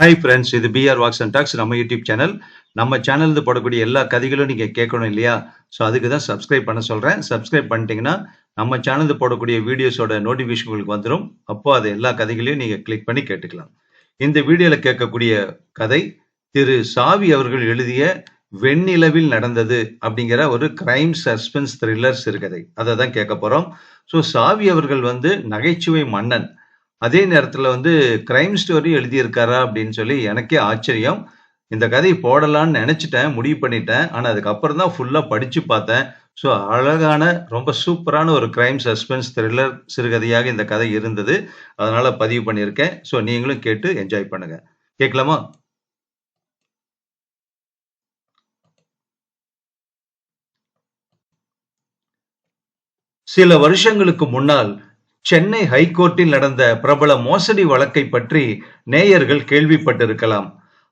Hi friends இது PR walks and talks நம்ம YouTube channel நம்ம சேனல்ல போடக்கூடிய எல்லா கதைகளும் நீங்கள் கேட்கணும் இல்லையா? ஸோ அதுக்கு தான் சப்ஸ்கிரைப் பண்ண சொல்கிறேன் சப்ஸ்கிரைப் பண்ணிட்டீங்கன்னா நம்ம சேனலில் போடக்கூடிய வீடியோஸோட நோட்டிஃபிகேஷன் உங்களுக்கு வந்துடும் அப்போ அது எல்லா கதைகளையும் நீங்கள் கிளிக் பண்ணி கேட்டுக்கலாம். இந்த வீடியோவில் கேட்கக்கூடிய கதை திரு சாவி அவர்கள் எழுதிய வெண்ணிலவில் நடந்தது அப்படிங்கிற ஒரு கிரைம் சஸ்பென்ஸ் த்ரில்லர் சிறுகதை. அதை தான் கேட்க போகிறோம் ஸோ சாவி அவர்கள் வந்து நகைச்சுவை மன்னன். அதே நேரத்தில் வந்து கிரைம் ஸ்டோரி எழுதியிருக்காரா அப்படின்னு சொல்லி எனக்கே ஆச்சரியம். இந்த கதை போடலான்னு நினச்சிட்டேன் முடிவு பண்ணிட்டேன். ஆனால் அதுக்கப்புறம் தான் ஃபுல்லாக படித்து பார்த்தேன். ஸோ அழகான ரொம்ப சூப்பரான ஒரு கிரைம் சஸ்பென்ஸ் த்ரில்லர் சிறுகதையாக இந்த கதை இருந்தது. அதனால் பதிவு பண்ணியிருக்கேன். ஸோ நீங்களும் கேட்டு என்ஜாய் பண்ணுங்கள் கேட்கலாமா? சில வருஷங்களுக்கு முன்னால் சென்னை ஹைகோர்ட்டில் நடந்த பிரபல மோசடி வழக்கை பற்றி நேயர்கள் கேள்விப்பட்டிருக்கலாம்.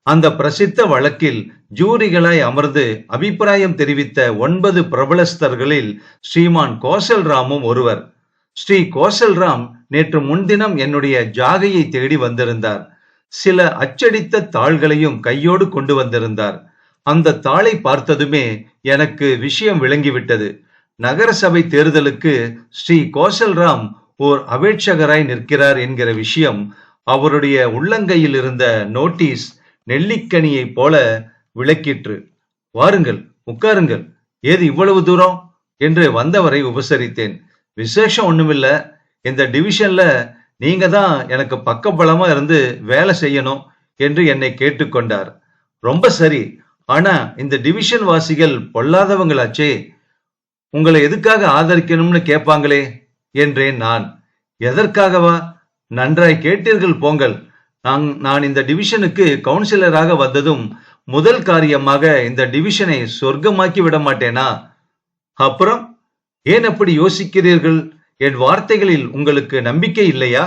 அந்த பிரசித்த வழக்கில் ஜூரிகளாய் அமர்ந்து அபிப்பிராயம் தெரிவித்த ஒன்பது பிரபலஸ்தர்களில் ஸ்ரீமான் கோசல்ராமும் ஒருவர். ஸ்ரீ கோசல்ராம் நேற்று முன்தினம் என்னுடைய ஜாகையை தேடி வந்திருந்தார். சில அச்சடித்த தாள்களையும் கையோடு கொண்டு வந்திருந்தார். அந்த தாளை பார்த்ததுமே எனக்கு விஷயம் விளங்கிவிட்டது. நகரசபை தேர்தலுக்கு ஸ்ரீ கோசல்ராம் ஓர் அபேட்சகராய் நிற்கிறார் என்கிற விஷயம் அவருடைய உள்ளங்கையில் இருந்த நோட்டீஸ் நெல்லிக்கனியைப் போல விளக்கிற்று. வாருங்கள் உட்காருங்கள். ஏது இவ்வளவு தூரம்? என்று வந்தவரை உபசரித்தேன். விசேஷம் ஒண்ணுமில்ல. இந்த டிவிஷன்ல நீங்க தான் எனக்கு பக்கபலமா இருந்து வேலை செய்யணும் என்று என்னை கேட்டுக்கொண்டார். ரொம்ப சரி. ஆனா இந்த டிவிஷன் வாசிகள் பொல்லாதவங்களாச்சே. உங்களை எதுக்காக ஆதரிக்கணும்னு கேட்பாங்களே? என்றேன் நான். எதற்காகவா? நன்றாய் கேட்டீர்கள் போங்கள். நான் நான் இந்த டிவிஷனுக்கு கவுன்சிலராக வந்ததும் முதல் காரியமாக இந்த டிவிஷனை சொர்க்கமாக்கி விட மாட்டேனா? அப்புறம் ஏன் அப்படி யோசிக்கிறீர்கள்? என் வார்த்தைகளில் உங்களுக்கு நம்பிக்கை இல்லையா?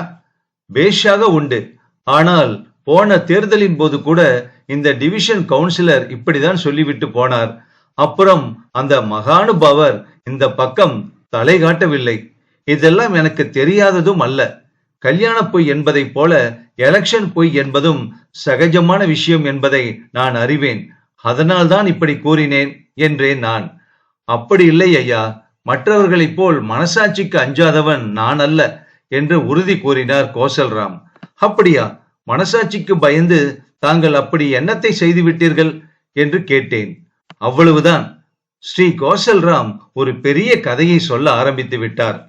பேஷாக உண்டு. ஆனால் போன தேர்தலின் போது கூட இந்த டிவிஷன் கவுன்சிலர் இப்படிதான் சொல்லிவிட்டு போனார். அப்புறம் அந்த மகானுபாவர் இந்த பக்கம் தலை காட்டவில்லை. இதெல்லாம் எனக்கு தெரியாததும் அல்ல. கல்யாண பொய் என்பதைப் போல எலெக்ஷன் பொய் என்பதும் சகஜமான விஷயம் என்பதை நான் அறிவேன். அதனால்தான் இப்படி கூறினேன் என்றேன் நான். அப்படி இல்லை ஐயா. மற்றவர்களைப் போல் மனசாட்சிக்கு அஞ்சாதவன் நான் அல்ல என்று உறுதி கூறினார் கோசல்ராம். அப்படியா? மனசாட்சிக்கு பயந்து தாங்கள் அப்படி என்னத்தை செய்து விட்டீர்கள் என்று கேட்டேன். அவ்வளவுதான். ஸ்ரீ கோசல்ராம் ஒரு பெரிய கதையை சொல்ல ஆரம்பித்து விட்டார்.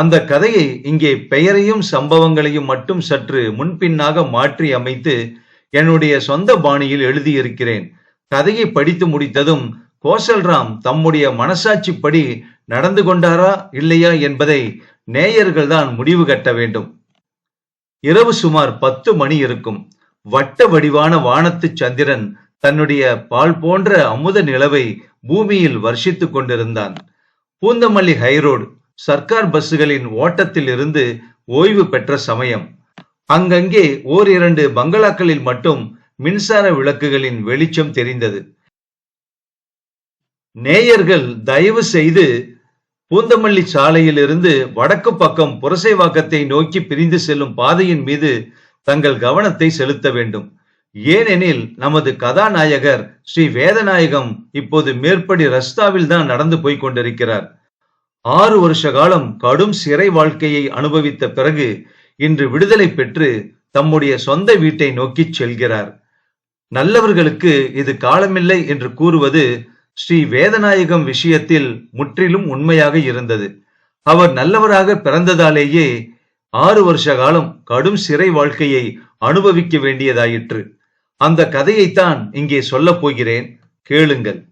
அந்த கதையை இங்கே பெயரையும் சம்பவங்களையும் மட்டும் சற்று முன்பின்னாக மாற்றி அமைத்து என்னுடைய சொந்த பாணியில் எழுதியிருக்கிறேன். கதையை படித்து முடித்ததும் கோசல்ராம் தம்முடைய மனசாட்சிப்படி நடந்து கொண்டாரா இல்லையா என்பதை நேயர்கள் தான் முடிவு கட்ட வேண்டும். இரவு சுமார் பத்து மணி இருக்கும். வட்ட வடிவான வானத்து சந்திரன் தன்னுடைய பால் போன்ற அமுத நிலவை பூமியில் வர்ஷித்துக் கொண்டிருந்தான். பூந்தமல்லி ஹைரோடு சர்க்கார் பஸ்ஸுகளின் ஓட்டத்தில் இருந்து ஓய்வு பெற்ற சமயம். அங்கங்கே ஓர் இரண்டு பங்களாக்களில் மட்டும் மின்சார விளக்குகளின் வெளிச்சம் தெரிந்தது. நேயர்கள் தயவு செய்து பூந்தமல்லி சாலையில் இருந்து வடக்கு பக்கம் புரசைவாக்கத்தை நோக்கி பிரிந்து செல்லும் பாதையின் மீது தங்கள் கவனத்தை செலுத்த வேண்டும். ஏனெனில் நமது கதாநாயகர் ஸ்ரீ வேதநாயகம் இப்போது மேற்படி ரஸ்தாவில் தான் நடந்து போய் கொண்டிருக்கிறார். ஆறு வருஷ காலம் கடும் சிறை வாழ்க்கையை அனுபவித்த பிறகு இன்று விடுதலை பெற்று தம்முடைய சொந்த வீட்டை நோக்கி செல்கிறார். நல்லவர்களுக்கு இது காலமில்லை என்று கூறுவது ஸ்ரீ வேதநாயகம் விஷயத்தில் முற்றிலும் உண்மையாக இருந்தது. அவர் நல்லவராக பிறந்ததாலேயே ஆறு வருஷ காலம் கடும் சிறை வாழ்க்கையை அனுபவிக்க வேண்டியதாயிற்று. அந்த கதையைத்தான் இங்கே சொல்லப் போகிறேன். கேளுங்கள்.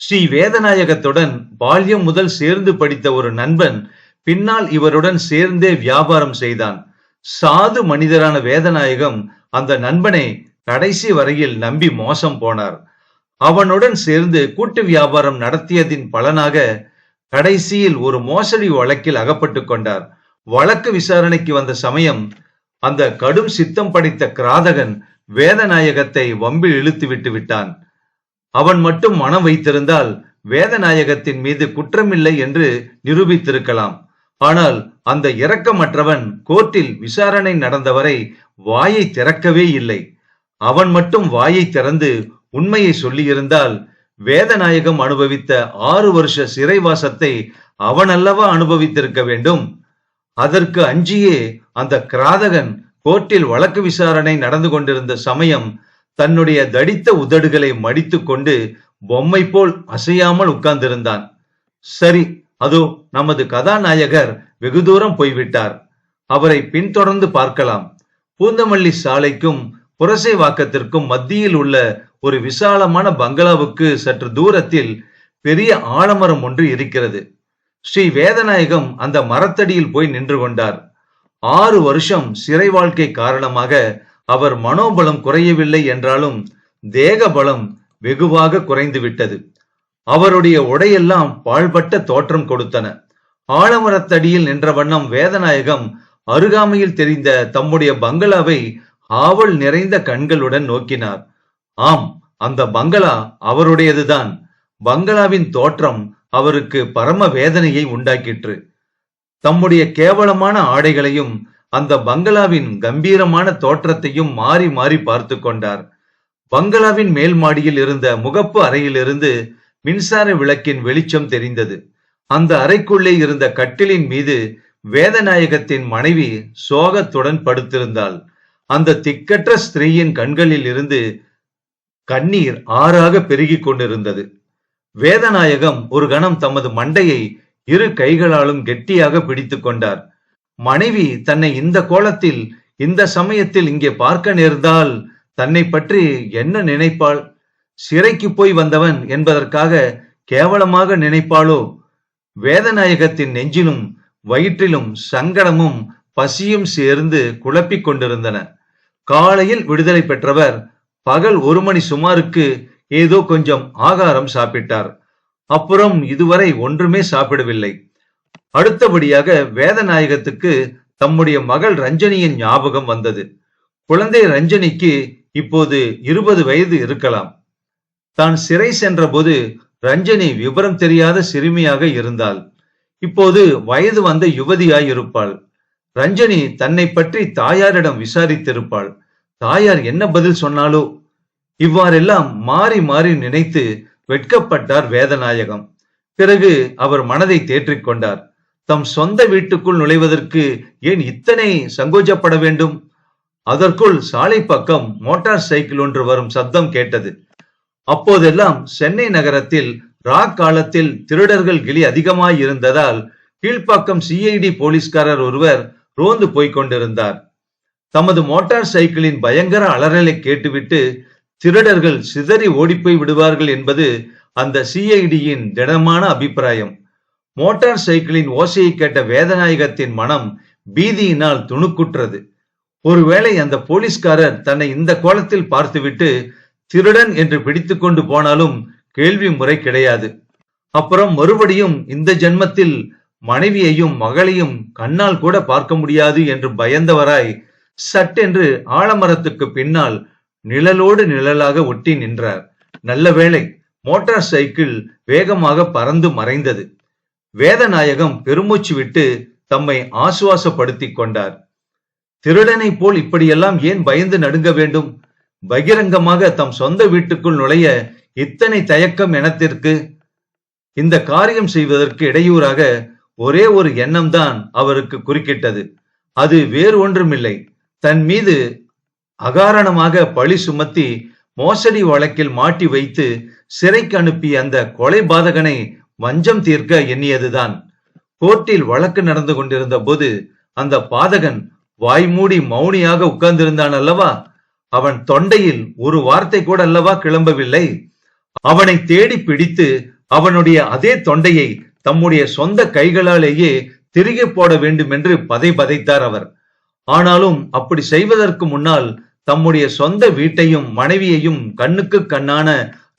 ஸ்ரீ வேதநாயகத்துடன் பால்யம் முதல் சேர்ந்து படித்த ஒரு நண்பன் பின்னால் இவருடன் சேர்ந்தே வியாபாரம் செய்தான். சாது மனிதரான வேதநாயகம் அந்த நண்பனை கடைசி வரையில் நம்பி மோசம் போனார். அவனுடன் சேர்ந்து கூட்டு வியாபாரம் நடத்தியதின் பலனாக கடைசியில் ஒரு மோசடி வழக்கில் அகப்பட்டு கொண்டார். வழக்கு விசாரணைக்கு வந்த சமயம் அந்த கடும் சித்தம் படைத்த கிராதகன் வேதநாயகத்தை வம்பில் இழுத்து விட்டு விட்டான். அவன் மட்டும் மனம் வைத்திருந்தால் வேதநாயகத்தின் மீது குற்றமில்லை என்று நிரூபித்திருக்கலாம். ஆனால் அந்த இரக்கமற்றவன் கோர்ட்டில் விசாரணை நடந்தவரை வாயை திறக்கவே இல்லை. அவன் மட்டும் வாயை திறந்து உண்மையை சொல்லியிருந்தால் வேதநாயகம் அனுபவித்த ஆறு வருஷ சிறைவாசத்தை அவன் அல்லவா அனுபவித்திருக்க வேண்டும். அதற்கு அஞ்சியே அந்த கிராதகன் கோர்ட்டில் வழக்கு விசாரணை நடந்து கொண்டிருந்த சமயம் தன்னுடைய தடித்த உதடுகளை மடித்துக்கொண்டு பொம்மை போல் அசையாமல் உட்கார்ந்திருந்தான். சரி அதோ நமது கதாநாயகர் வெகு தூரம் போய்விட்டார். அவரை பின்தொடர்ந்து பார்க்கலாம். பூந்தமல்லி சாலைக்கும் புரசை வாக்கத்திற்கும் மத்தியில் உள்ள ஒரு விசாலமான பங்களாவுக்கு சற்று தூரத்தில் பெரிய ஆலமரம் ஒன்று இருக்கிறது. ஸ்ரீ வேதநாயகம் அந்த மரத்தடியில் போய் நின்று கொண்டார். ஆறு வருஷம் சிறை வாழ்க்கை காரணமாக அவர் மனோபலம் குறையவில்லை என்றாலும் தேக பலம் வெகுவாக குறைந்து விட்டது அவருடைய உடையெல்லாம் பாழ்பட்ட தோற்றம் கொடுத்தன. ஆலமரத்தடியில் நின்ற வண்ணம் வேதநாயகம் அருகாமையில் தெரிந்த தம்முடைய பங்களாவை ஆவல் நிறைந்த கண்களுடன் நோக்கினார். ஆம் அந்த பங்களா அவருடையதுதான். பங்களாவின் தோற்றம் அவருக்கு பரம வேதனையை உண்டாக்கிற்று. தம்முடைய கேவலமான ஆடைகளையும் அந்த பங்களாவின் கம்பீரமான தோற்றத்தையும் மாறி மாறி பார்த்து கொண்டார். பங்களாவின் மேல் மாடியில் இருந்த முகப்பு அறையிலிருந்து மின்சார விளக்கின் வெளிச்சம் தெரிந்தது. அந்த அறைக்குள்ளே இருந்த கட்டிலின் மீது வேதநாயகத்தின் மனைவி சோகத்துடன் படுத்திருந்தாள். அந்த திக்கற்ற ஸ்திரீயின் கண்களில் இருந்து கண்ணீர் ஆறாக பெருகி கொண்டிருந்தது. வேதநாயகம் ஒரு கணம் தமது மண்டையை இரு கைகளாலும் கெட்டியாக பிடித்துக் கொண்டார். மனைவி தன்னை இந்த கோலத்தில் இந்த சமயத்தில் இங்கே பார்க்க நேர்ந்தால் தன்னை பற்றி என்ன நினைப்பாள்? சிறைக்கு போய் வந்தவன் என்பதற்காக கேவலமாக நினைப்பாளோ? வேதநாயகத்தின் நெஞ்சிலும் வயிற்றிலும் சங்கடமும் பசியும் சேர்ந்து குழப்பிக் கொண்டிருந்தன. காலையில் விடுதலை பெற்றவர் பகல் ஒரு மணி சுமாருக்கு ஏதோ கொஞ்சம் ஆகாரம் சாப்பிட்டார். அப்புறம் இதுவரை ஒன்றுமே சாப்பிடவில்லை. அடுத்தபடியாக வேதநாயகத்துக்கு தம்முடைய மகள் ரஞ்சனியின் ஞாபகம் வந்தது. குழந்தை ரஞ்சனிக்கு இப்போது இருபது வயது இருக்கலாம். தான் சிறை சென்றபோது ரஞ்சனி விவரம் தெரியாத சிறுமியாக இருந்தாள். இப்போது வயது வந்த யுவதியாய் இருப்பாள் ரஞ்சனி தன்னை பற்றி தாயாரிடம் விசாரித்திருப்பாள். தாயார் என்ன பதில் சொன்னாலோ? இவ்வாறெல்லாம் மாறி மாறி நினைத்து வெட்கப்பட்டார் வேதநாயகம். பிறகு அவர் மனதை தேற்றிக் கொண்டார் தம் சொந்த வீட்டுக்குள் நுழைவதற்கு ஏன் இத்தனை சங்கோஜப்பட வேண்டும்? அதற்குள் சாலை பக்கம் மோட்டார் சைக்கிள் ஒன்று வரும் சத்தம் கேட்டது. அப்போதெல்லாம் சென்னை நகரத்தில் ரா காலத்தில் திருடர்கள் கிளி அதிகமாய் இருந்ததால் கீழ்ப்பாக்கம் சிஐடி போலீஸ்காரர் ஒருவர் ரோந்து போய்க் கொண்டிருந்தார். தமது மோட்டார் சைக்கிளின் பயங்கர அலறலை கேட்டுவிட்டு திருடர்கள் சிதறி ஓடிப்போய் விடுவார்கள் என்பது அந்த சிஐடியின் திடமான அபிப்பிராயம். மோட்டார் சைக்கிளின் ஓசையை கேட்ட வேதநாயகத்தின் மனம் பீதியினால் துணுக்குற்றது. ஒருவேளை அந்த போலீஸ்காரர் தன்னை இந்த கோலத்தில் பார்த்துவிட்டு திருடன் என்று பிடித்து கொண்டு போனாலும் கேள்வி முறை கிடையாது. அப்புறம் மறுபடியும் இந்த ஜென்மத்தில் மனைவியையும் மகளையும் கண்ணால் கூட பார்க்க முடியாது என்று பயந்தவராய் சட்டென்று ஆலமரத்துக்கு பின்னால் நிழலோடு நிழலாக ஒட்டி நின்றார். நல்ல வேளை மோட்டார் சைக்கிள் வேகமாக பறந்து மறைந்தது. வேதநாயகம் பெருமூச்சு விட்டு தம்மை ஆசுவாசப்படுத்திக் கொண்டார். திருடனை போல் இப்படியெல்லாம் ஏன் பயந்து நடுங்க வேண்டும்? பகிரங்கமாக தம் சொந்த வீட்டுக்குள் நுழைய இத்தனை தயக்கம் எனத்திற்கு இந்த காரியம் செய்வதற்கு இடையூறாக ஒரே ஒரு எண்ணம் தான் அவருக்கு குறுக்கிட்டது. அது வேறு ஒன்றுமில்லை. தன் மீது அகாரணமாக பழி சுமத்தி மோசடி வழக்கில் மாட்டி வைத்து சிறைக்கு அனுப்பிய அந்த கொலை பாதகனை வஞ்சம் தீர்க்க எண்ணியதுதான். கோர்ட்டில் வழக்கு நடந்து கொண்டிருந்த போது அந்த பாதகன் வாய்மூடி மௌனியாக உட்கார்ந்திருந்தான் அல்லவா? அவன் தொண்டையில் ஒரு வார்த்தை கூட அல்லவா கிளம்பவில்லை? அவனை தேடி பிடித்து அவனுடைய அதே தொண்டையை தம்முடைய சொந்த கைகளாலேயே திருகி போட வேண்டும் என்று பதை பதைத்தார் அவர். ஆனாலும் அப்படி செய்வதற்கு முன்னால் தம்முடைய சொந்த வீட்டையும் மனைவியையும் கண்ணுக்கு கண்ணான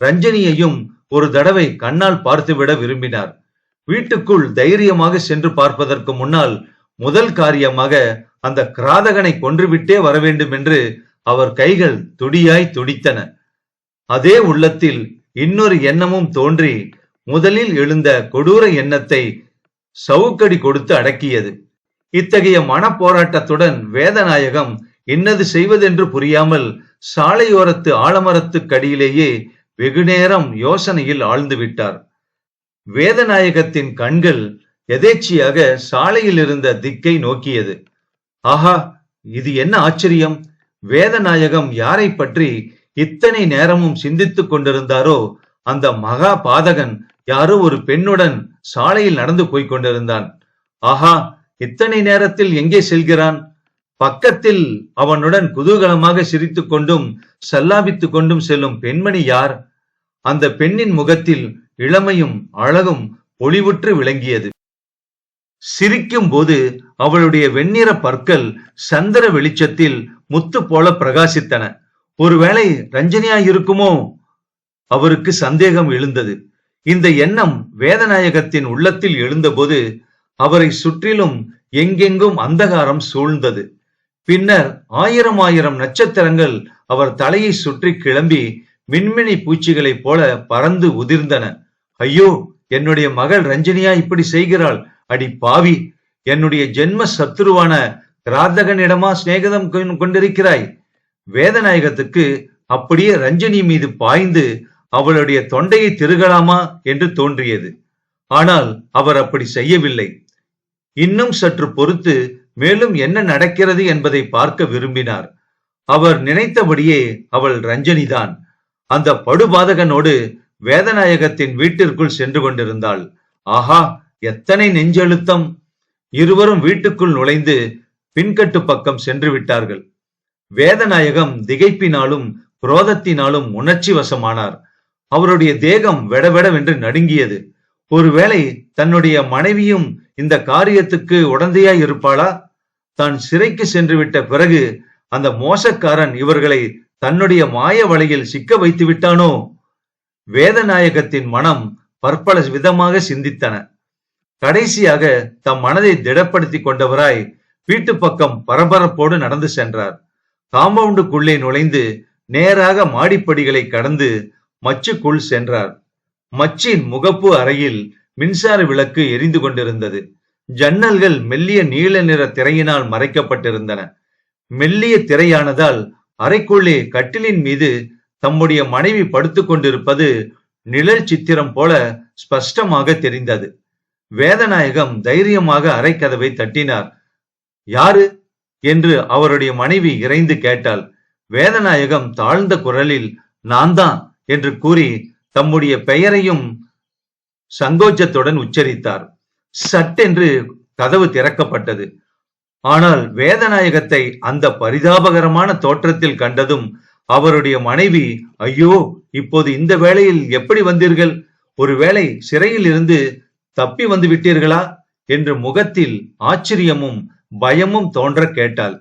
ரஞ்சனியையும் ஒரு தடவை கண்ணால் பார்த்துவிட விரும்பினார். வீட்டுக்குள் தைரியமாக சென்று பார்ப்பதற்கு முன்னால் முதல் காரியமாக அந்த கிராதகனை கொன்றுவிட்டே வர வேண்டும் என்று அவர் கைகள் துடியாய் துடித்தன. அதே உள்ளத்தில் இன்னொரு எண்ணமும் தோன்றி முதலில் எழுந்த கொடூர எண்ணத்தை சவுக்கடி கொடுத்து அடக்கியது. இத்தகைய மனப்போராட்டத்துடன் வேதநாயகம் இன்னது செய்வதென்று புரியாமல் சாலையோரத்து ஆலமரத்துக்கடியிலேயே வெகுநேரம் யோசனையில் ஆழ்ந்து விட்டார் வேதநாயகத்தின் கண்கள் எதேச்சியாக சாலையில் இருந்த திக்கை நோக்கியது. ஆஹா இது என்ன ஆச்சரியம்? வேதநாயகம் யாரை பற்றி இத்தனை நேரமும் சிந்தித்துக் கொண்டிருந்தாரோ அந்த மகா பாதகன் யாரோ ஒரு பெண்ணுடன் சாலையில் நடந்து போய்க் கொண்டிருந்தான். ஆஹா இத்தனை நேரத்தில் எங்கே செல்கிறான்? பக்கத்தில் அவனுடன் குதூகலமாக சிரித்துக் கொண்டும் சல்லாபித்துக் கொண்டும் செல்லும் பெண்மணி யார்? அந்த பெண்ணின் முகத்தில் இளமையும் அழகும் ஒளிவுற்று விளங்கியது. சிரிக்கும் போது அவளுடைய வெண்ணிற பற்கள் சந்திர வெளிச்சத்தில் முத்து போல பிரகாசித்தன. ஒருவேளை ரஞ்சனியா இருக்குமோ அவருக்கு சந்தேகம் எழுந்தது. இந்த எண்ணம் வேதநாயகத்தின் உள்ளத்தில் எழுந்தபோது அவரை சுற்றிலும் எங்கெங்கும் அந்தகாரம் சூழ்ந்தது. பின்னர் ஆயிரம் ஆயிரம் நட்சத்திரங்கள் அவர் தலையை சுற்றி கிளம்பி மின்மினி பூச்சிகளைப் போல பறந்து உதிர்ந்தன. ஐயோ என்னுடைய மகள் ரஞ்சனியா இப்படி செய்கிறாள். அடி பாவி என்னுடைய ஜென்ம சத்துருவான கிராதகனிடமா சிநேகிதம் கொண்டிருக்கிறாய்? வேதநாயகத்துக்கு அப்படியே ரஞ்சனி மீது பாய்ந்து அவளுடைய தொண்டையை திருகலாமா என்று தோன்றியது. ஆனால் அவர் அப்படி செய்யவில்லை. இன்னும் சற்று பொறுத்து மேலும் என்ன நடக்கிறது என்பதை பார்க்க விரும்பினார். அவர் நினைத்தபடியே அவள் ரஞ்சனிதான். அந்த படுபாதகனோடு வேதநாயகத்தின் வீட்டிற்குள் சென்று கொண்டிருந்தாள். ஆஹா எத்தனை நெஞ்செழுத்தம். இருவரும் வீட்டுக்குள் நுழைந்து பின்கட்டு பக்கம் சென்று விட்டார்கள். வேதநாயகம் திகைப்பினாலும் குரோதத்தினாலும் உணர்ச்சி வசமானார். அவருடைய தேகம் வெடவெடவென்று நடுங்கியது. ஒருவேளை தன்னுடைய மனைவியும் இந்த காரியத்துக்கு உடந்தையாய் இருப்பாளா? தான் சிறைக்கு சென்று விட்ட பிறகு அந்த மோசக்காரன் இவர்களை தன்னுடைய மாய வலையில் சிக்க வைத்து விட்டானோ? வேதநாயகத்தின் மனம் பற்பல விதமாக சிந்தித்தன. கடைசியாக தம் மனதை திடப்படுத்தி கொண்டவராய் வீட்டு பக்கம் பரபரப்போடு நடந்து சென்றார். காம்பவுண்டுக்குள்ளே நுழைந்து நேராக மாடிப்படிகளை கடந்து மச்சுக்குள் சென்றார். மச்சின் முகப்பு அறையில் மின்சார விளக்கு எரிந்து கொண்டிருந்தது. ஜன்னல்கள் மெல்லிய நீல நிற திரையினால் மறைக்கப்பட்டிருந்தன. மெல்லிய திரையானதால் அறைக்குள்ளே கட்டிலின் மீது தம்முடைய மனைவி படுத்துக் கொண்டிருப்பது நிழல் சித்திரம் போல ஸ்பஷ்டமாக தெரிந்தது. வேதநாயகம் தைரியமாக அறைக்கதவை தட்டினார். யாரு? என்று அவருடைய மனைவி இறைந்து கேட்டாள். வேதநாயகம் தாழ்ந்த குரலில் நான் தான் என்று கூறி தம்முடைய பெயரையும் சங்கோச்சத்துடன் உச்சரித்தார். சட்டென்று கதவு திறக்கப்பட்டது. ஆனால் வேதநாயகத்தை அந்த பரிதாபகரமான தோற்றத்தில் கண்டதும் அவருடைய மனைவி ஐயோ இப்போது இந்த வேளையில் எப்படி வந்தீர்கள்? ஒருவேளை சிறையில் இருந்து தப்பி வந்து விட்டீர்களா? என்று முகத்தில் ஆச்சரியமும் பயமும் தோன்ற கேட்டாள்.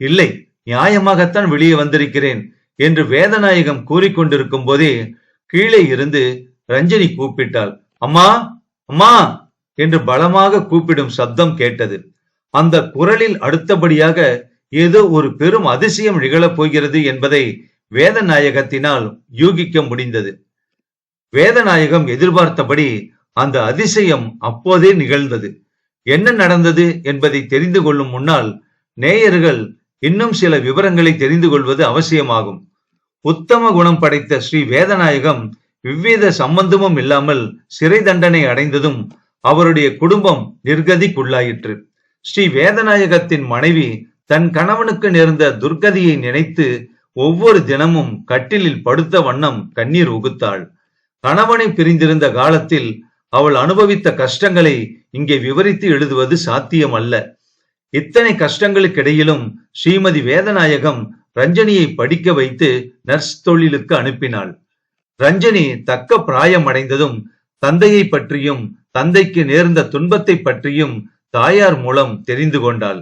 இல்லை நியாயமாகத்தான் வெளியே வந்திருக்கிறேன் என்று வேதநாயகம் கூறிக்கொண்டிருக்கும் போதே கீழே இருந்து ரஞ்சனி கூப்பிட்டாள். அம்மா அம்மா என்று பலமாக கூப்பிடும் சப்தம் கேட்டது. அந்த குரலில் அடுத்தபடியாக ஏதோ ஒரு பெரும் அதிசயம் நிகழப் போகிறது என்பதை வேதநாயகத்தினால் யூகிக்க முடிந்தது. வேதநாயகம் எதிர்பார்த்தபடி அந்த அதிசயம் அப்போதே நிகழ்ந்தது. என்ன நடந்தது என்பதை தெரிந்து கொள்ளும் முன்னால் நேயர்கள் இன்னும் சில விவரங்களை தெரிந்து கொள்வது அவசியமாகும். உத்தம குணம் படைத்த ஸ்ரீ வேதநாயகம் எவ்வித சம்பந்தமும் இல்லாமல் சிறை தண்டனை அடைந்ததும் அவருடைய குடும்பம் நிர்கதிக்குள்ளாயிற்று. ஸ்ரீ வேதநாயகத்தின் மனைவி தன் கணவனுக்கு நேர்ந்த துர்கதியை நினைத்து ஒவ்வொரு தினமும் கட்டிலில் படுத்த வண்ணம் கண்ணீர் உகுத்தாள் கணவனை பிரிந்திருந்த காலத்தில் அவள் அனுபவித்த கஷ்டங்களை இங்கே விவரித்து எழுதுவது சாத்தியம் அல்ல இத்தனை கஷ்டங்களுக்கிடையிலும் ஸ்ரீமதி வேதநாயகம் ரஞ்சனியை படிக்க வைத்து நர்ஸ் தொழிலுக்கு அனுப்பினாள். ரஞ்சனி தக்க பிராயம் அடைந்ததும் தந்தையை பற்றியும் தந்தைக்கு நேர்ந்த துன்பத்தை பற்றியும் தாயார் மூலம் தெரிந்து கொண்டாள்.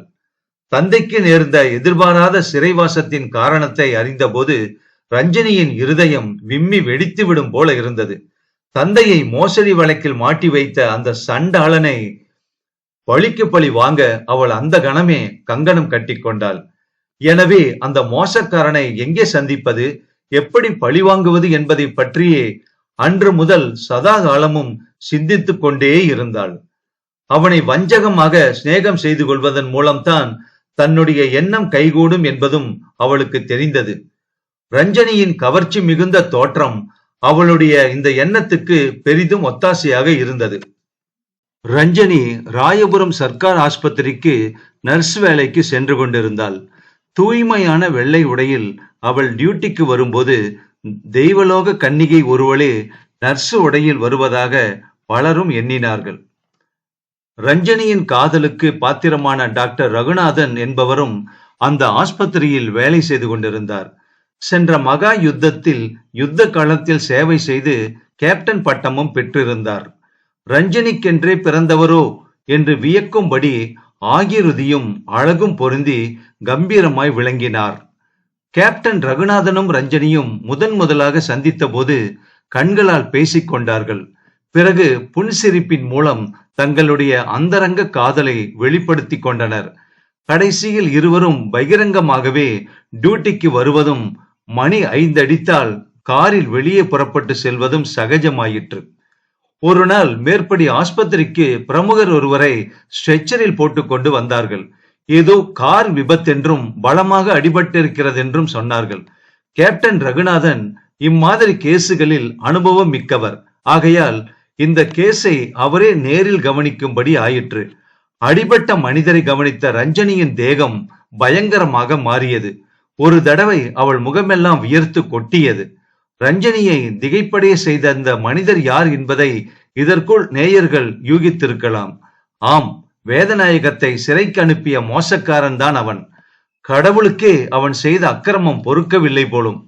தந்தைக்கு நேர்ந்த எதிர்பாராத சிறைவாசத்தின் காரணத்தை அறிந்தபோது ரஞ்சனியின் இருதயம் விம்மி வெடித்துவிடும் போல இருந்தது. தந்தையை மோசடி வழக்கில் மாட்டி வைத்த அந்த சண்டாளனை பழிக்கு பழி வாங்க அவள் அந்த கணமே கங்கணம் கட்டிக்கொண்டாள் எனவே அந்த மோசக்காரனை எங்கே சந்திப்பது எப்படி பழி வாங்குவது என்பதை பற்றியே அன்று முதல் சதா காலமும் சிந்தித்துக் கொண்டே இருந்தாள். அவனை வஞ்சகமாக சிநேகம் செய்து கொள்வதன் மூலம்தான் தன்னுடைய எண்ணம் கைகூடும் என்பதும் அவளுக்கு தெரிந்தது. ரஞ்சனியின் கவர்ச்சி மிகுந்த தோற்றம் அவளுடைய இந்த எண்ணத்துக்கு பெரிதும் ஒத்தாசையாக இருந்தது. ரஞ்சனி ராயபுரம் சர்க்கார் ஆஸ்பத்திரிக்கு நர்ஸ் வேலைக்கு சென்று கொண்டிருந்தாள். தூய்மையான வெள்ளை உடையில் அவள் டியூட்டிக்கு வரும்போது தெய்வலோக கன்னிகை ஒருவளே நர்ஸ் உடையில் வருவதாக பலரும் எண்ணினார்கள். ரஞ்சனியின் காதலுக்கு பாத்திரமான டாக்டர் ரகுநாதன் என்பவரும் அந்த ஆஸ்பத்திரியில் வேலை செய்து கொண்டிருந்தார். சென்ற மகா யுத்தத்தில் யுத்த காலத்தில் சேவை செய்து கேப்டன் பட்டமும் பெற்றிருந்தார். ரஞ்சனிக்கென்றே பிறந்தவரோ என்று வியக்கும்படி ஆகிருதியும் அழகும் பொருந்தி கம்பீரமாய் விளங்கினார். கேப்டன் ரகுநாதனும் ரஞ்சனியும் முதன் முதலாக சந்தித்த போது கண்களால் பேசிக்கொண்டார்கள். கொண்டார்கள் பிறகு புன்சிரிப்பின் மூலம் தங்களுடைய அந்தரங்க காதலை வெளிப்படுத்தி கொண்டனர். கடைசியில் இருவரும் பகிரங்கமாகவே டியூட்டிக்கு வருவதும் மணி ஐந்தடித்தால் காரில் வெளியே புறப்பட்டு செல்வதும் சகஜமாயிற்று. ஒரு நாள் மேற்படி ஆஸ்பத்திரிக்கு பிரமுகர் ஒருவரை ஸ்ட்ரெச்சரில் போட்டுக்கொண்டு வந்தார்கள். ஏதோ கார் விபத்தென்றும் பலமாக அடிபட்டிருக்கிறது என்றும் சொன்னார்கள். கேப்டன் ரகுநாதன் இம்மாதிரி கேசுகளில் அனுபவம் மிக்கவர். ஆகையால் இந்த கேஸை அவரே நேரில் கவனிக்கும்படி ஆயிற்று. அடிபட்ட மனிதரை கவனித்த ரஞ்சனியின் தேகம் பயங்கரமாக மாறியது. ஒரு தடவை அவள் முகமெல்லாம் வியர்த்து கொட்டியது. ரஞ்சனியை திகைப்படைய செய்த அந்த மனிதர் யார் என்பதை இதற்குள் நேயர்கள் யூகித்திருக்கலாம். ஆம் வேதநாயகத்தை சிறைக்கு அனுப்பிய மோசக்காரன் தான் அவன். கடவுளுக்கே அவன் செய்த அக்கிரமம் பொறுக்கவில்லை போலும்.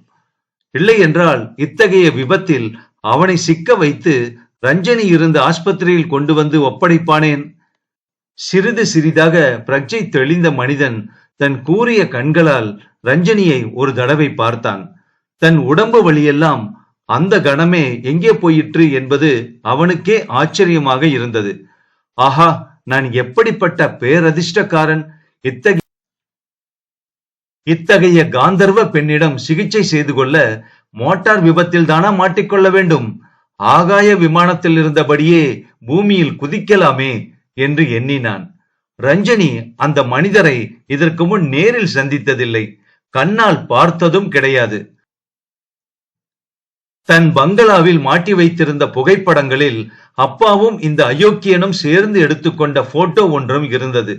இல்லை என்றால் இத்தகைய விபத்தில் அவனை சிக்க வைத்து ரஞ்சனி இருந்த ஆஸ்பத்திரியில் கொண்டு வந்து ஒப்படைப்பானேன். சிறிது சிறிதாக பிரஜை தெளிந்த மனிதன் தன் கூறிய கண்களால் ரஞ்சனியை ஒரு தடவை பார்த்தான். தன் உடம்பு வழியெல்லாம் அந்த கணமே எங்கே போயிற்று என்பது அவனுக்கே ஆச்சரியமாக இருந்தது. ஆஹா நான் எப்படிப்பட்ட பேரதிர்ஷ்டக்காரன்? இத்தகைய இத்தகைய காந்தர்வ பெண்ணிடம் சிகிச்சை செய்து கொள்ள மோட்டார் விபத்தில் தானா மாட்டிக்கொள்ள வேண்டும்? ஆகாய விமானத்தில் இருந்தபடியே பூமியில் குதிக்கலாமே என்று எண்ணினான். ரஞ்சனி அந்த மனிதரை இதற்கு முன் நேரில் சந்தித்ததில்லை. கண்ணால் பார்த்ததும் கிடையாது. தன் பங்களாவில் மாட்டி வைத்திருந்த புகைப்படங்களில் அப்பாவும் இந்த அயோக்கியனும் சேர்ந்து எடுத்துக்கொண்ட போட்டோ ஒன்றும் இருந்தது.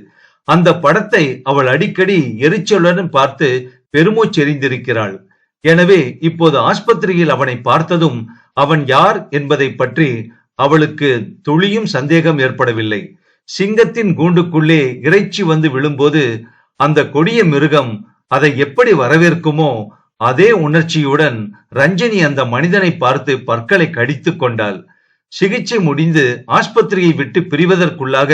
அந்த படத்தை அவள் அடிக்கடி எரிச்சலுடன் பார்த்து பெருமூச்செறிந்திருக்கிறாள். எனவே இப்போது ஆஸ்பத்திரியில் அவனை பார்த்ததும் அவன் யார் என்பதை பற்றி அவளுக்கு துளியும் சந்தேகம் ஏற்படவில்லை. சிங்கத்தின் கூண்டுக்குள்ளே இறைச்சி வந்து விழும்போது அந்த கொடிய மிருகம் அதை எப்படி வரவேற்குமோ அதே உணர்ச்சியுடன் ரஞ்சனி அந்த மனிதனை பார்த்து பற்களை கடித்து கொண்டாள். சிகிச்சை முடிந்து ஆஸ்பத்திரியை விட்டு பிரிவதற்குள்ளாக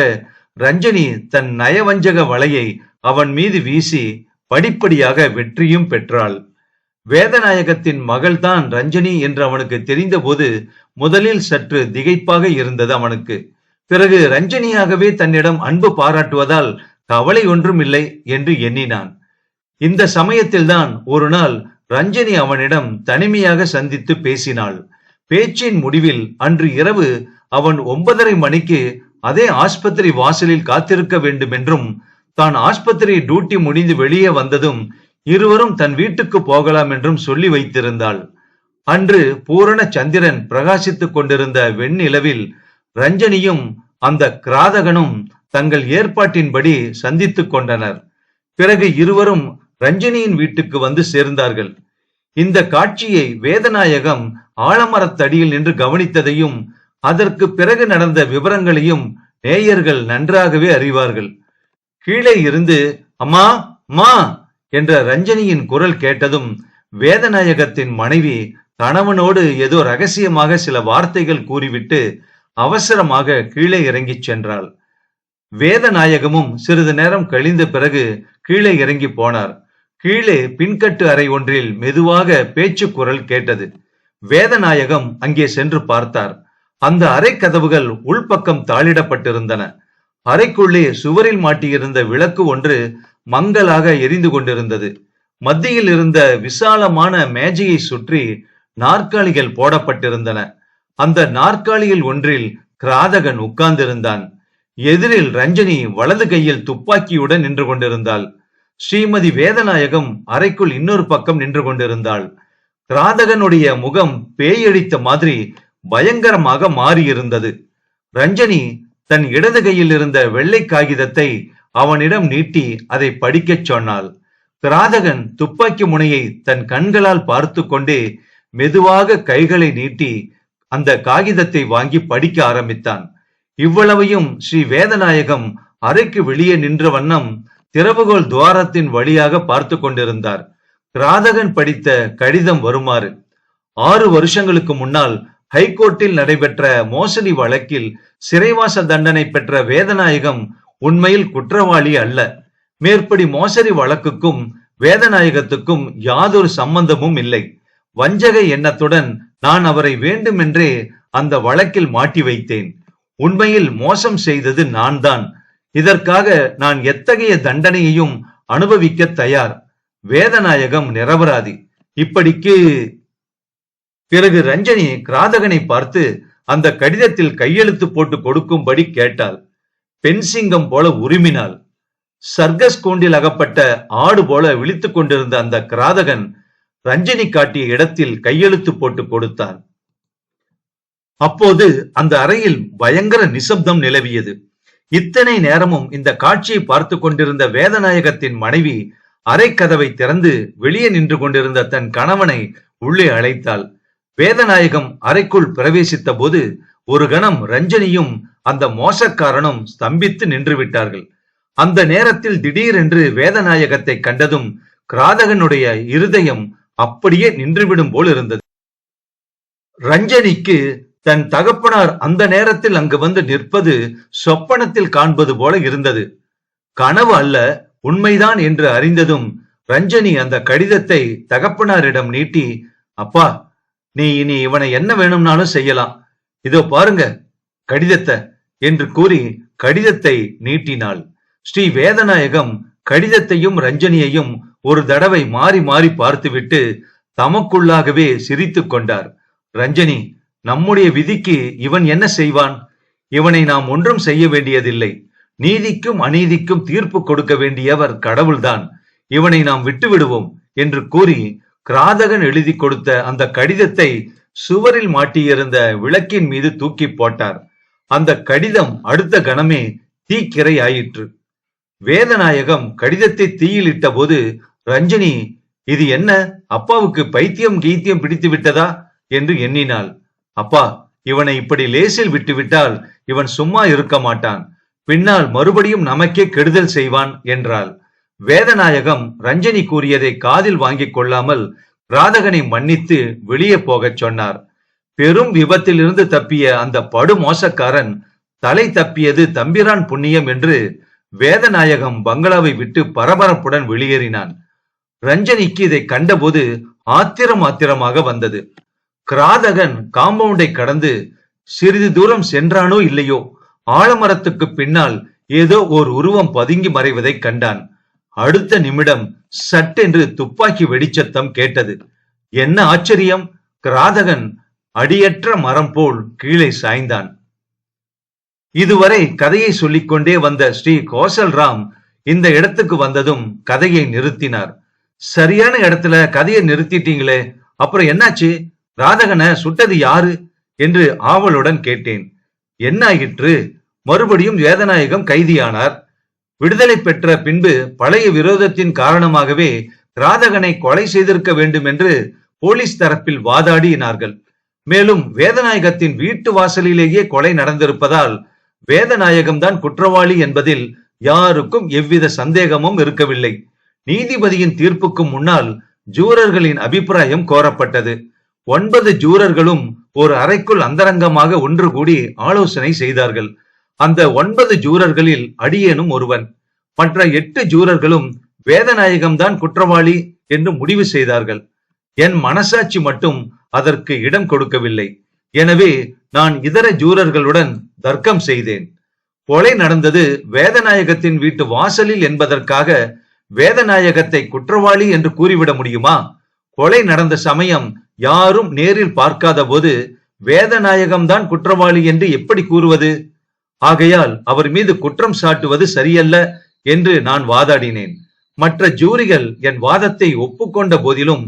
ரஞ்சனி தன் நயவஞ்சக வலையை அவன் மீது வீசி படிப்படியாக வெற்றியும் பெற்றாள். வேதநாயகத்தின் மகள்தான் ரஞ்சனி என்று அவனுக்கு தெரிந்தபோது முதலில் சற்று திகைப்பாக இருந்தது அவனுக்கு. பிறகு ரஞ்சனியாகவே தன்னிடம் அன்பு பாராட்டுவதால் கவலை ஒன்றும் இல்லை என்று எண்ணினான். இந்த சமயத்தில்தான் ஒரு நாள் ரஞ்சனி அவனிடம் தனிமையாக சந்தித்து பேசினாள். பேச்சின் முடிவில் அன்று இரவு அவன் ஒன்பதரை மணிக்கு அதே ஆஸ்பத்திரி வாசலில் காத்திருக்க வேண்டும் என்றும் தான் ஆஸ்பத்திரி டியூட்டி முடிந்து வெளியே வந்ததும் இருவரும் தன் வீட்டுக்கு போகலாம் என்றும் சொல்லி வைத்திருந்தாள். அன்று பூரண சந்திரன் பிரகாசித்துக் கொண்டிருந்த வெண்ணிலவில் ரஞ்சனியும் அந்த கிராதகனும் தங்கள் ஏற்பாட்டின்படி சந்தித்துக் கொண்டனர். பிறகு இருவரும் ரஞ்சனியின் வீட்டுக்கு வந்து சேர்ந்தார்கள். இந்த காட்சியை வேதநாயகம் ஆலமரத்தடியில் நின்று கவனித்ததையும் அதற்கு பிறகு நடந்த விவரங்களையும் நேயர்கள் நன்றாகவே அறிவார்கள். கீழே இருந்து அம்மா அம்மா! என்ற ரஞ்சனியின் குரல் கேட்டதும் வேதநாயகத்தின் மனைவி கணவனோடு ஏதோ ரகசியமாக சில வார்த்தைகள் கூறிவிட்டு அவசரமாக கீழே இறங்கிச் சென்றாள். வேதநாயகமும் சிறிது நேரம் கழிந்த பிறகு கீழே இறங்கி போனார். கீழே பின்கட்டு அறை ஒன்றில் மெதுவாக பேச்சு குரல் கேட்டது. வேதநாயகம் அங்கே சென்று பார்த்தார். அந்த அறை கதவுகள் உள்பக்கம் தாளிடப்பட்டிருந்தன. அறைக்குள்ளே சுவரில் மாட்டியிருந்த விளக்கு ஒன்று மங்கலாக எரிந்து கொண்டிருந்தது. மத்தியில் இருந்த விசாலமான மேஜையை சுற்றி நாற்காலிகள் போடப்பட்டிருந்தன. அந்த நாற்காலியில் ஒன்றில் கிராதகன் உட்கார்ந்திருந்தான். எதிரில் ரஞ்சனி வலது கையில் துப்பாக்கியுடன் நின்று கொண்டிருந்தாள். ஸ்ரீமதி வேதநாயகம் அறைக்குள் இன்னொரு பக்கம் நின்று கொண்டிருந்தாள். கிராதகனுடைய முகம் பேயடித்த மாதிரி பயங்கரமாக மாறியிருந்தது. ரஞ்சனி தன் இடது கையில் இருந்த வெள்ளை காகிதத்தை அவனிடம் நீட்டி அதை படிக்கச் சொன்னாள். கிராதகன் துப்பாக்கி முனையை தன் கண்களால் பார்த்து கொண்டே மெதுவாக கைகளை நீட்டி அந்த காகிதத்தை வாங்கி படிக்க ஆரம்பித்தான். இவ்வளவையும் ஸ்ரீ வேதநாயகம் அறைக்கு வெளியே நின்ற வண்ணம் திறவுகோல் துவாரத்தின் வழியாக பார்த்து கொண்டிருந்தார். கிராதகன் படித்த கடிதம் வருமாறு. ஆறு வருஷங்களுக்கு முன்னால் ஹைகோர்ட்டில் நடைபெற்ற மோசடி வழக்கில் சிறைவாச தண்டனை பெற்ற வேதநாயகம் உண்மையில் குற்றவாளி அல்ல. மேற்படி மோசடி வழக்குக்கும் வேதநாயகத்துக்கும் யாதொரு சம்பந்தமும் இல்லை. வஞ்சக எண்ணத்துடன் நான் அவரை வேண்டுமென்றே அந்த வழக்கில் மாட்டி வைத்தேன். உண்மையில் மோசம் செய்தது நான் தான் இதற்காக நான் எத்தகைய தண்டனையையும் அனுபவிக்க தயார். வேதநாயகம் நிரபராதி. இப்படிக்கு பிறகு ரஞ்சனி கிராதகனை பார்த்து அந்த கடிதத்தில் கையெழுத்து போட்டு கொடுக்கும்படி கேட்டாள். பெண் சிங்கம் போல உருமினாள். சர்க்கஸ் கூண்டில் அகப்பட்ட ஆடு போல விழித்துக் கொண்டிருந்த அந்த கிராதகன் ரஞ்சனி காட்டிய இடத்தில் கையெழுத்து போட்டு கொடுத்தான். அப்போது அந்த அறையில் பயங்கர நிசப்தம் நிலவியது. இத்தனை நேரமும் இந்த காட்சியை பார்த்து கொண்டிருந்த வேதநாயகத்தின் மனைவி அறைக்கதவை திறந்து வெளியே நின்று கொண்டிருந்த தன் கணவனை உள்ளே அழைத்தாள். வேதநாயகம் அறைக்குள் பிரவேசித்த போது ஒரு கணம் ரஞ்சனியும் அந்த மோசக்காரனும் ஸ்தம்பித்து நின்று விட்டார்கள் அந்த நேரத்தில் திடீரென்று வேதநாயகத்தை கண்டதும் கிராதகனுடைய இருதயம் அப்படியே நின்றுவிடும் போல் இருந்தது. ரஞ்சனிக்கு தன் தகப்பனார் அந்த நேரத்தில் அங்கு வந்து நிற்பது சொப்பனத்தில் காண்பது போல இருந்தது. கனவு அல்ல உண்மைதான் என்று அறிந்ததும் ரஞ்சனி அந்த கடிதத்தை தகப்பனாரிடம் நீட்டி அப்பா நீ இனி இவனை என்ன வேணும்னாலும் செய்யலாம். இதோ பாருங்க கடிதத்தை என்று கூறி கடிதத்தை நீட்டினாள். ஸ்ரீ வேதநாயகம் கடிதத்தையும் ரஞ்சனியையும் ஒரு தடவை மாறி மாறி பார்த்துவிட்டு தமக்குள்ளாகவே சிரித்து கொண்டார். ரஞ்சனி நம்முடைய விதிக்கு இவன் என்ன செய்வான்? இவனை நாம் ஒன்றும் செய்ய வேண்டியதில்லை. நீதிக்கும் அநீதிக்கும் தீர்ப்பு கொடுக்க வேண்டியவர் கடவுள்தான். இவனை நாம் விட்டுவிடுவோம் என்று கூறி கிராதகன் எழுதி கொடுத்த அந்த கடிதத்தை சுவரில் மாட்டியிருந்த விளக்கின் மீது தூக்கி போட்டார். அந்த கடிதம் அடுத்த கணமே தீக்கிரை ஆயிற்று வேதநாயகம் கடிதத்தை தீயில் இட்ட போது ரஞ்சனி இது என்ன? அப்பாவுக்கு பைத்தியம் கீத்தியம் பிடித்து விட்டதா? என்று எண்ணினாள். அப்பா இவனை இப்படி லேசில் விட்டுவிட்டால் இவன் சும்மா இருக்க மாட்டான். பின்னால் மறுபடியும் நமக்கே கெடுதல் செய்வான் என்றாள். வேதநாயகம் ரஞ்சனி கூறியதை காதில் வாங்கிக் கொள்ளாமல் ராதகனை மன்னித்து வெளியே போகச் சொன்னார். பெரும் விபத்திலிருந்து தப்பிய அந்த படு மோசக்காரன் தலை தப்பியது தம்பிரான் புண்ணியம் என்று வேதநாயகம் பங்களாவை விட்டு பரபரப்புடன் வெளியேறினான். ரஞ்சனிக்கு இதை கண்டபோது ஆத்திரம் ஆத்திரமாக வந்தது. கிராதகன் காம்பவுண்டை கடந்து சிறிது தூரம் சென்றானோ இல்லையோ? ஆலமரத்துக்கு பின்னால் ஏதோ ஓர் உருவம் பதுங்கி மறைவதை கண்டான். அடுத்த நிமிடம் சட்டென்று துப்பாக்கி வெடிச்சத்தம் கேட்டது. என்ன ஆச்சரியம்? கிராதகன் அடியற்ற மரம் போல் கீழே சாய்ந்தான். இதுவரை கதையை சொல்லிக்கொண்டே வந்த ஸ்ரீ கோசல்ராம் இந்த இடத்துக்கு வந்ததும் கதையை நிறுத்தினார். சரியான இடத்துல கதையை நிறுத்திட்டீங்களே அப்புறம் என்னாச்சு? ராதகனை சுட்டது யாரு? என்று ஆவலுடன் கேட்டேன். என்ன ஆயிற்று மறுபடியும் வேதநாயகம் கைதியானார். விடுதலை பெற்ற பின்பு பழைய விரோதத்தின் காரணமாகவே ராதகனை கொலை செய்திருக்க வேண்டும் என்று போலீஸ் தரப்பில் வாதாடினார்கள். மேலும் வேதநாயகத்தின் வீட்டு வாசலிலேயே கொலை நடந்திருப்பதால் வேதநாயகம் தான் குற்றவாளி என்பதில் யாருக்கும் எவ்வித சந்தேகமும் இருக்கவில்லை. நீதிபதியின் தீர்ப்புக்கு முன்னால் ஜூரர்களின் அபிப்பிராயம் கோரப்பட்டது. ஒன்பது ஜூரர்களும் ஒரு அறைக்குள் அந்தரங்கமாக ஒன்று கூடி ஆலோசனை செய்தார்கள். அந்த ஒன்பது ஜூரர்களில் அடியேனும் ஒருவன். மற்ற எட்டு ஜூரர்களும் வேதநாயகம் தான் குற்றவாளி என்று முடிவு செய்தார்கள். என் மனசாட்சி மட்டும் அதற்கு இடம் கொடுக்கவில்லை. எனவே நான் இதர ஜூரர்களுடன் தர்க்கம் செய்தேன். கொலை நடந்தது வேதநாயகத்தின் வீட்டு வாசலில் என்பதற்காக வேதநாயகத்தை குற்றவாளி என்று கூறிவிட முடியுமா? கொலை நடந்த சமயம் யாரும் நேரில் பார்க்காத போது வேதநாயகம்தான் குற்றவாளி என்று எப்படி கூறுவது? ஆகையால் அவர் மீது குற்றம் சாட்டுவது சரியல்ல என்று நான் வாதாடினேன். மற்ற ஜூரிகள் என் வாதத்தை ஒப்புக்கொண்ட போதிலும்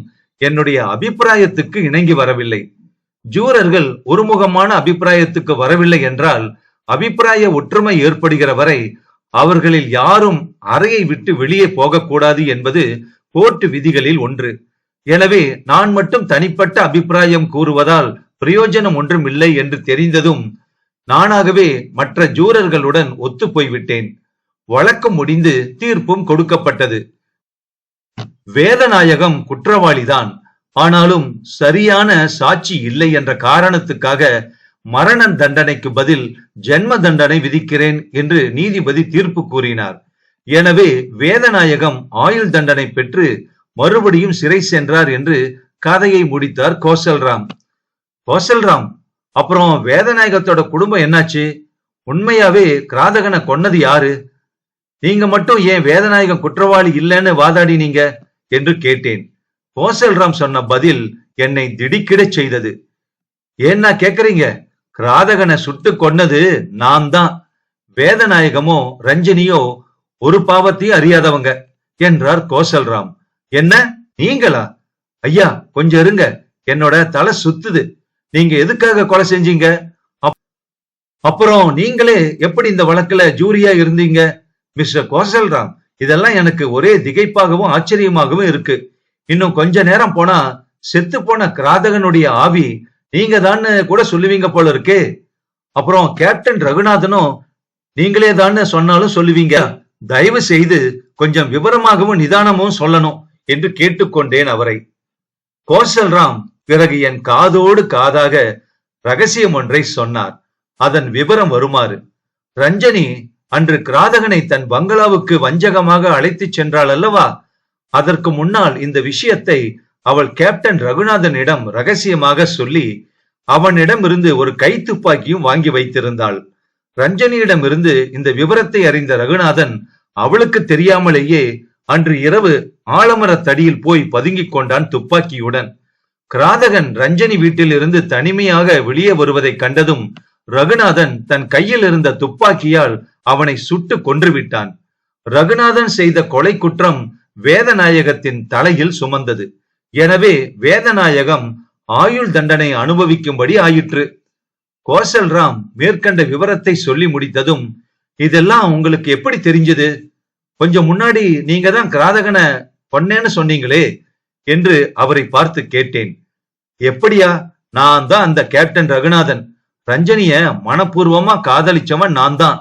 என்னுடைய அபிப்பிராயத்துக்கு இணங்கி வரவில்லை. ஜூரர்கள் ஒருமுகமான அபிப்பிராயத்துக்கு வரவில்லை என்றால் அபிப்பிராய ஒற்றுமை ஏற்படுகிற வரை அவர்களில் யாரும் அறையை விட்டு வெளியே போகக்கூடாது என்பது கோர்ட்டு விதிகளில் ஒன்று. எனவே நான் மட்டும் தனிப்பட்ட அபிப்பிராயம் கூறுவதால் பிரயோஜனம் ஒன்றும் இல்லை என்று தெரிந்ததும் நானாகவே மற்ற ஜூரர்களுடன் ஒத்து போய்விட்டேன் வழக்கம் முடிந்து தீர்ப்பும் கொடுக்கப்பட்டது. வேதநாயகம் குற்றவாளிதான். ஆனாலும் சரியான சாட்சி இல்லை என்ற காரணத்துக்காக மரண தண்டனைக்கு பதில் ஜென்ம தண்டனை விதிக்கிறேன் என்று நீதிபதி தீர்ப்பு கூறினார். எனவே வேதநாயகம் ஆயுள் தண்டனை பெற்று மறுபடியும் சிறை சென்றார் என்று கதையை முடித்தார் கோசல்ராம். கோசல்ராம் அப்புறம் வேதநாயகத்தோட குடும்பம் என்னாச்சு? உண்மையாவே கிராதகனை கொன்னது யாரு? நீங்க மட்டும் ஏன் வேதநாயகம் குற்றவாளி இல்லைன்னு வாதாடினீங்க என்று கேட்டேன். கோசல்ராம் சொன்ன பதில் என்னை திடுக்கிடச் செய்தது. ஏன்னா கேக்குறீங்க? கிராதகனை சுட்டு கொன்னது நான் தான். வேதநாயகமோ ரஞ்சனியோ ஒரு பாவத்தையும் அறியாதவங்க என்றார் கோசல்ராம். என்ன? நீங்களா? ஐயா கொஞ்சம் இருங்க. என்னோட தலை சுத்துது. நீங்க எதுக்காக கொலை செஞ்சீங்க? அப்- அப்புறம் நீங்களே எப்படி இந்த வழக்குல ஜூரியா இருந்தீங்க? மிஸ்டர் கோசல்ராம் இதெல்லாம் எனக்கு ஒரே திகைப்பாகவும் ஆச்சரியமாகவும் இருக்கு. இன்னும் கொஞ்ச நேரம் போனா செத்து போன கிராதகனுடைய ஆவி நீங்க தான் கூட சொல்லுவீங்க போல இருக்கே. அப்புறம் கேப்டன் ரகுநாதனும் நீங்களே தான் சொன்னாலும் சொல்லுவீங்க. தயவு செய்து கொஞ்சம் விவரமாகவும் நிதானமும் சொல்லணும் என்று கேட்டுக்கொண்டேன் அவரை. கோசல்ராம் பிறகு என் காதோடு காதாக ரகசியம் ஒன்றை சொன்னார். அதன் விவரம் வருமாறு. ரஞ்சனி அன்று கிராதகனை தன் பங்களாவுக்கு வஞ்சகமாக அழைத்துச் சென்றாள் அல்லவா? அதற்கு முன்னால் இந்த விஷயத்தை அவள் கேப்டன் ரகுநாதனிடம் ரகசியமாக சொல்லி அவனிடமிருந்து ஒரு கைத்துப்பாக்கியும் வாங்கி வைத்திருந்தாள். ரஞ்சனியிடமிருந்து இந்த விவரத்தை அறிந்த ரகுநாதன் அவளுக்கு தெரியாமலேயே அன்று இரவு ஆலமரத் தடியில் போய் பதுங்கிக் கொண்டான் துப்பாக்கியுடன். கிராதகன் ரஞ்சனி வீட்டிலிருந்து தனிமையாக வெளியே வருவதைக் கண்டதும் ரகுநாதன் தன் கையில் இருந்த துப்பாக்கியால் அவனை சுட்டு கொன்றுவிட்டான். ரகுநாதன் செய்த கொலை குற்றம் வேதநாயகத்தின் தலையில் சுமந்தது. எனவே வேதநாயகம் ஆயுள் தண்டனை அனுபவிக்கும்படி ஆயிற்று. கோசல்ராம் மேற்கண்ட விவரத்தை சொல்லி முடித்ததும் இதெல்லாம் உங்களுக்கு எப்படி தெரிஞ்சது? கொஞ்சம் முன்னாடி நீங்க தான் கிராதகனை பண்ணேன்னு சொன்னீங்களே என்று அவரை பார்த்து கேட்டேன். எப்படியா? நான் தான் அந்த கேப்டன் ரகுநாதன். ரஞ்சனிய மனப்பூர்வமா காதலிச்சவன் நான் தான்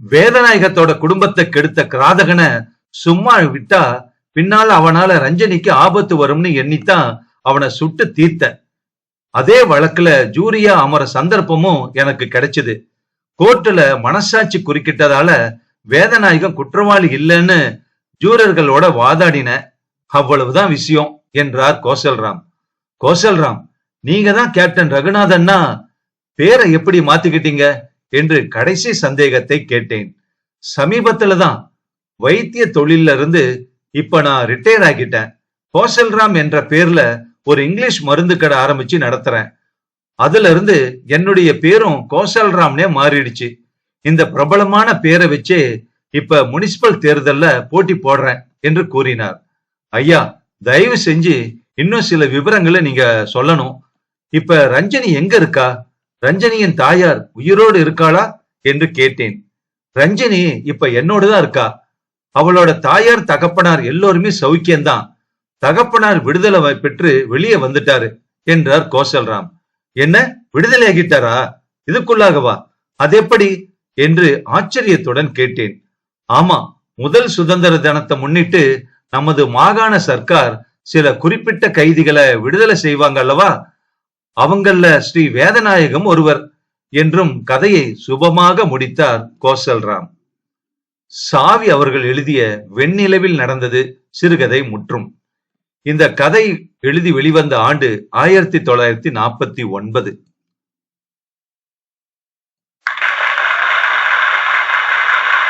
வேதநாயகத்தோட குடும்பத்தை கெடுத்த கிராதகனை சும்மா விட்டா பின்னால அவனால ரஞ்சனிக்கு ஆபத்து வரும்னு எண்ணித்தான் அவனை சுட்டு தீர்த்த. அதே வழக்குல ஜூரியா அமர சந்தர்ப்பமும் எனக்கு கிடைச்சது. கோர்ட்டுல மனசாட்சி குறுக்கிட்டதால வேதநாயகம் குற்றவாளி இல்லைன்னு ஜூரர்களோட வாதாடின. அவ்வளவுதான் விஷயம் என்றார் கோசல்ராம். கோசல்ராம் நீங்க தான் கேப்டன் ரகுநாதன்னா பேரை எப்படி மாத்திக்கிட்டீங்க? என்று கடைசி சந்தேகத்தை கேட்டேன். சமீபத்துல தான் வைத்திய தொழில்ல இருந்து இப்ப நான் ரிட்டையர் ஆகிட்டேன். கோசல்ராம் என்ற பேர்ல ஒரு இங்கிலீஷ் மருந்து கடை ஆரம்பிச்சு நடத்துறேன். அதுல இருந்து என்னுடைய பேரும் கோசல்ராம்னே மாறிடுச்சு. இந்த பிரபலமான பேரை வச்சே இப்ப முனிசிபல் தேர்தல்ல போட்டி போடுறேன் என்று கூறினார். ஐயா தயவு செஞ்சு இன்னும் சில விவரங்களை நீங்க சொல்லணும். இப்ப ரஞ்சனி எங்க இருக்கா? ரஞ்சனியின் தாயார் உயிரோடு இருக்காளா என்று கேட்டேன். ரஞ்சனி இப்ப என்னோடுதான் இருக்கா? அவளோட தாயார் தகப்பனார் எல்லோருமே சௌக்கியம்தான். தகப்பனார் விடுதலை பெற்று வெளியே வந்துட்டாரு என்றார் கோசல்ராம். என்ன விடுதலை ஆகிட்டாரா? இதுக்குள்ளாகவா அது எப்படி என்று ஆச்சரியத்துடன் கேட்டேன். ஆமா முதல் சுதந்திர தினத்தை முன்னிட்டு நமது மாகாண சர்க்கார் சில குறிப்பிட்ட கைதிகளை விடுதலை செய்வாங்க அல்லவா? அவங்கள ஸ்ரீ வேதநாயகம் ஒருவர் என்றும் கதையை சுபமாக முடித்தார் கோசல்ராம் சாவி அவர்கள் எழுதிய வெண்ணிலவில் நடந்தது சிறுகதை முற்றும். இந்த கதை எழுதி வெளிவந்த ஆண்டு ஆயிரத்தி தொள்ளாயிரத்தி நாற்பத்தி ஒன்பது.